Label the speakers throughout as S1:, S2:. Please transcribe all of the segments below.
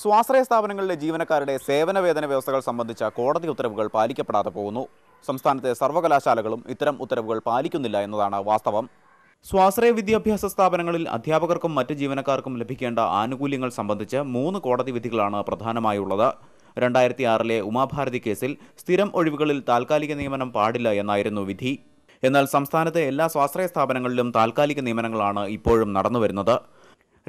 S1: സ്വാശ്രയ സ്ഥാപനങ്ങളിലെ ജീവനക്കാരുടെ സേവന വേതന വ്യവസ്ഥകൾ സംബന്ധിച്ച കോടതി ഉത്തരവുകൾ പാലിക്കപ്പെടാതെ പോകുന്നു. സംസ്ഥാനത്തെ സർവകലാശാലകളും ഇത്തരം ഉത്തരവുകൾ പാലിക്കുന്നില്ല എന്നതാണ് വാസ്തവം. സ്വാശ്രയ വിദ്യാഭ്യാസ സ്ഥാപനങ്ങളിൽ അധ്യാപകർക്കും മറ്റ് ജീവനക്കാർക്കും ലഭിക്കേണ്ട ആനുകൂല്യങ്ങൾ സംബന്ധിച്ച് മൂന്ന് കോടതി വിധികളാണ് പ്രധാനമായുള്ളത്. രണ്ടായിരത്തി ആറിലെ ഉമാഭാരതി കേസിൽ സ്ഥിരം ഒഴിവുകളിൽ താൽക്കാലിക നിയമനം പാടില്ല എന്നായിരുന്നു വിധി. എന്നാൽ സംസ്ഥാനത്തെ എല്ലാ സ്വാശ്രയ സ്ഥാപനങ്ങളിലും താൽക്കാലിക നിയമനങ്ങളാണ് ഇപ്പോഴും നടന്നുവരുന്നത്.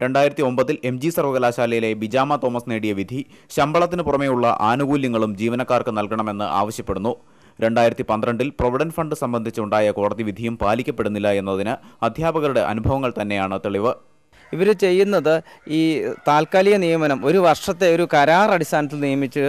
S1: രണ്ടായിരത്തി ഒമ്പതിൽ എം ജി സർവകലാശാലയിലെ ബിജാമ തോമസ് നേടിയ വിധി ശമ്പളത്തിന് പുറമെയുള്ള ആനുകൂല്യങ്ങളും ജീവനക്കാർക്ക് നൽകണമെന്ന് ആവശ്യപ്പെടുന്നു. രണ്ടായിരത്തി പന്ത്രണ്ടിൽ പ്രൊവിഡന്റ് ഫണ്ട് സംബന്ധിച്ചുണ്ടായ കോടതി വിധിയും പാലിക്കപ്പെടുന്നില്ല എന്നതിന് അധ്യാപകരുടെ അനുഭവങ്ങൾ തന്നെയാണ് തെളിവ്.
S2: ഇവർ ചെയ്യുന്നത് ഈ താൽക്കാലിക നിയമനം ഒരു വർഷത്തെ ഒരു കരാർ അടിസ്ഥാനത്തിൽ നിയമിച്ച്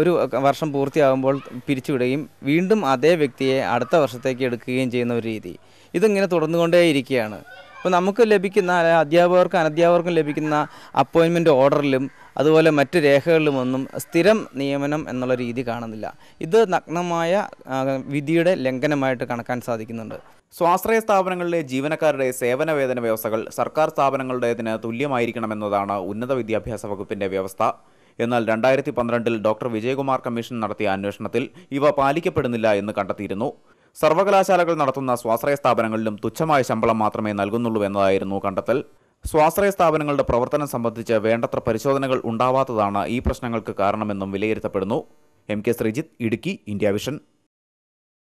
S2: ഒരു വർഷം പൂർത്തിയാകുമ്പോൾ പിരിച്ചുവിടുകയും വീണ്ടും അതേ വ്യക്തിയെ അടുത്ത വർഷത്തേക്ക് എടുക്കുകയും ചെയ്യുന്ന ഒരു രീതി. ഇതിങ്ങനെ തുടർന്നുകൊണ്ടേയിരിക്കുകയാണ്. അപ്പോൾ നമുക്ക് ലഭിക്കുന്ന അധ്യാപകർക്കും അനധ്യാപകർക്കും ലഭിക്കുന്ന അപ്പോയിൻമെന്റ് ഓർഡറിലും അതുപോലെ മറ്റ് രേഖകളിലുമൊന്നും സ്ഥിരം നിയമനം എന്നുള്ള രീതി കാണുന്നില്ല. ഇത് നഗ്നമായ വിധിയുടെ ലംഘനമായിട്ട് കണക്കാൻ സാധിക്കുന്നുണ്ട്.
S1: സ്വാശ്രയ സ്ഥാപനങ്ങളിലെ ജീവനക്കാരുടെ സേവന വേതന വ്യവസ്ഥകൾ സർക്കാർ സ്ഥാപനങ്ങളുടേതിന് തുല്യമായിരിക്കണമെന്നതാണ് ഉന്നത വിദ്യാഭ്യാസ വകുപ്പിന്റെ വ്യവസ്ഥ. എന്നാൽ രണ്ടായിരത്തി പന്ത്രണ്ടിൽ ഡോക്ടർ വിജയകുമാർ കമ്മീഷൻ നടത്തിയ അന്വേഷണത്തിൽ ഇവ പാലിക്കപ്പെടുന്നില്ല എന്ന് കണ്ടെത്തിയിരുന്നു. സർവകലാശാലകൾ നടത്തുന്ന സ്വാശ്രയ സ്ഥാപനങ്ങളിലും തുച്ഛമായ ശമ്പളം മാത്രമേ നൽകുന്നുള്ളൂ എന്നതായിരുന്നു കണ്ടെത്തൽ. സ്വാശ്രയ സ്ഥാപനങ്ങളുടെ പ്രവർത്തനം സംബന്ധിച്ച് വേണ്ടത്ര പരിശോധനകൾ ഉണ്ടാവാത്തതാണ് ഈ പ്രശ്നങ്ങൾക്ക് കാരണമെന്നും വിലയിരുത്തപ്പെടുന്നു. M K Sreejith Idukki India vision.